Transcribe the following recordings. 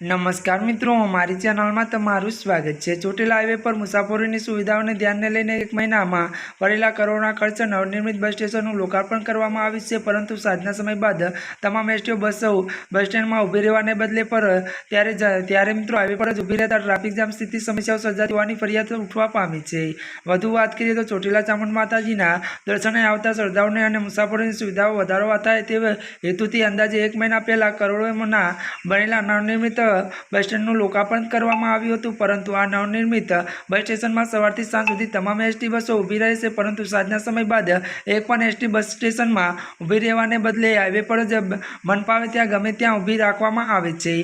નમસ્કાર મિત્રો અમારી ચેનલમાં તમારું સ્વાગત છે. ચોટીલા હાઈવે પર મુસાફરોની સુવિધાઓને ધ્યાનને લઈને એક મહિનામાં પડેલા કરોડના ખર્ચે નવનિર્મિત બસ સ્ટેશનનું લોકાર્પણ કરવામાં આવ્યું છે. પરંતુ સાંજના સમય બાદ તમામ એસટીઓ બસો બસ સ્ટેન્ડમાં ઊભી રહેવાને બદલે પર ત્યારે ત્યારે મિત્રો હાઈવે પર જ ઊભી રહેતા ટ્રાફિક જામ સ્થિતિ સમસ્યાઓ સર્જાતી હોવાની ફરિયાદ ઉઠવા પામી છે. વધુ વાત કરીએ તો ચોટીલા ચામુંડ માતાજીના દર્શને આવતા શ્રદ્ધાઓને અને મુસાફરોની સુવિધાઓ વધારો થાય તે હેતુથી અંદાજે એક મહિના પહેલાં કરોડોના બનેલા નવનિર્મિત બસ સ્ટેન્ડનું લોકાર્પણ કરવામાં આવ્યું હતું, પરંતુ આ નવનિર્મિત બસ સ્ટેશનમાં સવારથી સાંજ સુધી તમામ એસટી બસો ઊભી રહેશે, પરંતુ સાંજના સમય બાદ એક પણ એસટી બસ સ્ટેશનમાં ઊભી રહેવાને બદલે હાઈવે પર જ મન ફાવે ત્યાં ગમે ત્યાં ઊભી રાખવામાં આવે છે.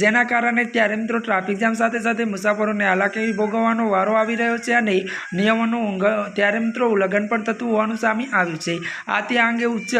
જેના કારણે ત્યારે મિત્રો ટ્રાફિક જામ સાથે સાથે મુસાફરોને હાલાકી ભોગવવાનો વારો આવી રહ્યો છે અને નિયમોનું ઊંઘ ત્યારે મિત્રો ઉલ્લંઘન પણ થતું હોવાનું સામે આવ્યું છે. આ અંગે ઉચ્ચ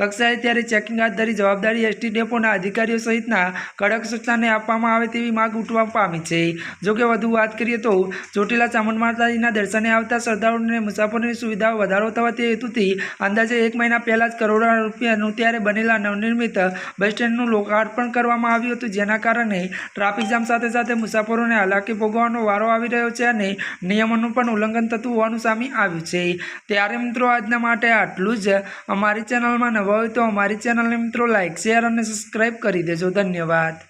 કક્ષાએ ત્યારે ચેકિંગ હાથ ધરી જવાબદારી એસટી ડેપોના અધિકારીઓ સહિતના કડક સૂચનાને આપવામાં આવે તેવી માગ ઉઠવા પામી છે. જોકે વધુ વાત કરીએ તો ચોટીલા ચામુંડ માતાજીના દર્શને આવતા શ્રદ્ધાળુઓને મુસાફરોની સુવિધાઓ વધારો થવા તે હેતુથી અંદાજે એક મહિના પહેલાં જ કરોડો રૂપિયાનું ત્યારે બનેલા નવનિર્મિત બસ સ્ટેન્ડનું લોકાર્પણ કરવામાં આવ્યું હતું, જેના કારણે ટ્રાફિક જામ સાથે સાથે મુસાફરોને હાલાકી ભોગવવાનો વારો આવી રહ્યો છે અને નિયમોનું પણ ઉલ્લંઘન થતું હોવાનું સામે આવ્યું છે. ત્યારે મિત્રો આજના માટે આટલું જ. અમારી ચેનલમાં નવા હોય તો અમારી ચેનલને મિત્રો લાઇક શેર અને સબસ્ક્રાઈબ કરી દેજો. ધન્યવાદ.